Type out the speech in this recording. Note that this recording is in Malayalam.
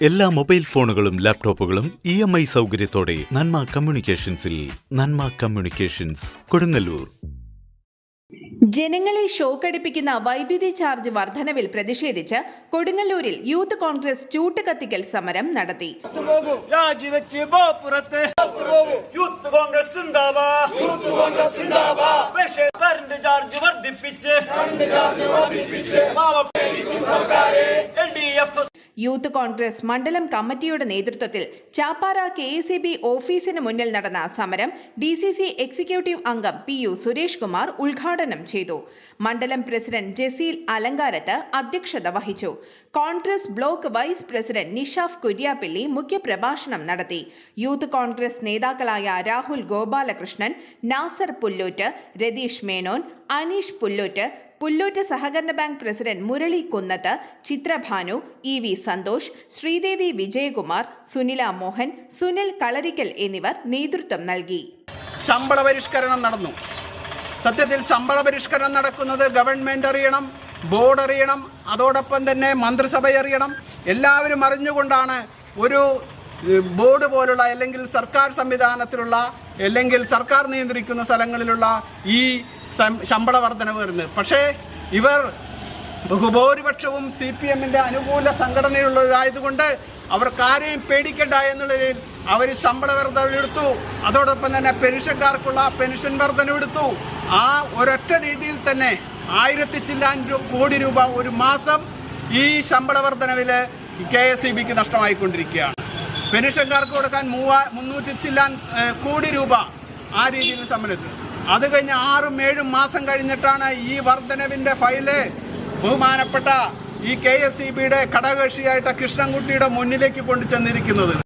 എല്ലാ മൊബൈൽ ഫോണുകളും ലാപ്ടോപ്പുകളും ഇ എം ഐ സൗകര്യത്തോടെ നന്മ കമ്മ്യൂണിക്കേഷൻസിൽ നന്മ കമ്മ്യൂണിക്കേഷൻസ് കൊടുങ്ങല്ലൂർ. ജനങ്ങളെ ഷോക്കടിപ്പിക്കുന്ന വൈദ്യുതി ചാർജ് വർധനവിൽ പ്രതിഷേധിച്ച് കൊടുങ്ങല്ലൂരിൽ യൂത്ത് കോൺഗ്രസ് ചൂട്ട് കത്തിക്കൽ സമരം നടത്തി. യൂത്ത് കോൺഗ്രസ് ചാർജ് വർദ്ധിപ്പിച്ച്. യൂത്ത് കോൺഗ്രസ് മണ്ഡലം കമ്മിറ്റിയുടെ നേതൃത്വത്തിൽ ചാപ്പാറ കെ എസ് ബി ഓഫീസിന് മുന്നിൽ നടന്ന സമരം ഡി സി സി എക്സിക്യൂട്ടീവ് അംഗം പി യു സുരേഷ് കുമാർ ഉദ്ഘാടനം ചെയ്തു. മണ്ഡലം പ്രസിഡന്റ് ജസീൽ അലങ്കാരത്ത് അധ്യക്ഷത വഹിച്ചു. Congress block vice president Nishaf Kuriappilly മുഖ്യപ്രഭാഷണം നടത്തി. യൂത്ത് കോൺഗ്രസ് നേതാക്കളായ രാഹുൽ ഗോപാലകൃഷ്ണൻ നാസർ പുല്ലൂറ്റ് രതീഷ് മേനോൻ അനീഷ് പുല്ലൂറ്റ് പുല്ലൂറ്റ് സഹകരണ bank president Murali Kunnath Chitrabhanu E V Santhosh Sreedevi Vijayakumar Sunila Mohan Sunil Kalarikkal എന്നിവർ നേതൃത്വം നൽകി. ശമ്പള പരിഷ്കരണം നടന്നു. സത്യത്തിൽ ശമ്പള പരിഷ്കരണം നടക്കുന്നത് ഗവൺമെന്റ് അറിയണം ബോർഡ് അറിയണം അതോടൊപ്പം തന്നെ മന്ത്രിസഭ അറിയണം. എല്ലാവരും അറിഞ്ഞുകൊണ്ടാണ് ഒരു ബോർഡ് പോലുള്ള അല്ലെങ്കിൽ സർക്കാർ സംവിധാനത്തിലുള്ള അല്ലെങ്കിൽ സർക്കാർ നിയന്ത്രിക്കുന്ന സ്ഥലങ്ങളിലുള്ള ഈ ശമ്പള വർധനവ് വരുന്നത്. പക്ഷേ ഇവർ ബഹുഭൂരിപക്ഷവും സി പി എമ്മിന്റെ അനുകൂല സംഘടനയുള്ളതായതുകൊണ്ട് അവർക്കാരെയും പേടിക്കണ്ട എന്നുള്ളതിൽ അവർ ശമ്പള വർധന എടുത്തു. അതോടൊപ്പം തന്നെ പെൻഷൻകാർക്കുള്ള പെൻഷൻ വർധന എടുത്തു. ആ ഒരൊറ്റ രീതിയിൽ തന്നെ ആയിരത്തി ചില്ലാൻ കോടി രൂപ ഒരു മാസം ഈ ശമ്പള വർധനവിൽ കെ എസ് ഇ ബിക്ക് നഷ്ടമായിക്കൊണ്ടിരിക്കുകയാണ്. പെൻഷൻകാർക്ക് കൊടുക്കാൻ മൂവാ മുന്നൂറ്റി ചില്ലാൻ കോടി രൂപ ആ രീതിയിൽ സമ്മതിച്ചു. അത് കഴിഞ്ഞ് ആറും ഏഴും മാസം കഴിഞ്ഞിട്ടാണ് ഈ വർധനവിന്റെ ഫയൽ. ബഹുമാനപ്പെട്ട ഈ കെ എസ് ഇ ബിയുടെ ഘടകകക്ഷിയായിട്ട് കൃഷ്ണൻകുട്ടിയുടെ മുന്നിലേക്ക് കൊണ്ടു ചെന്നിരിക്കുന്നത്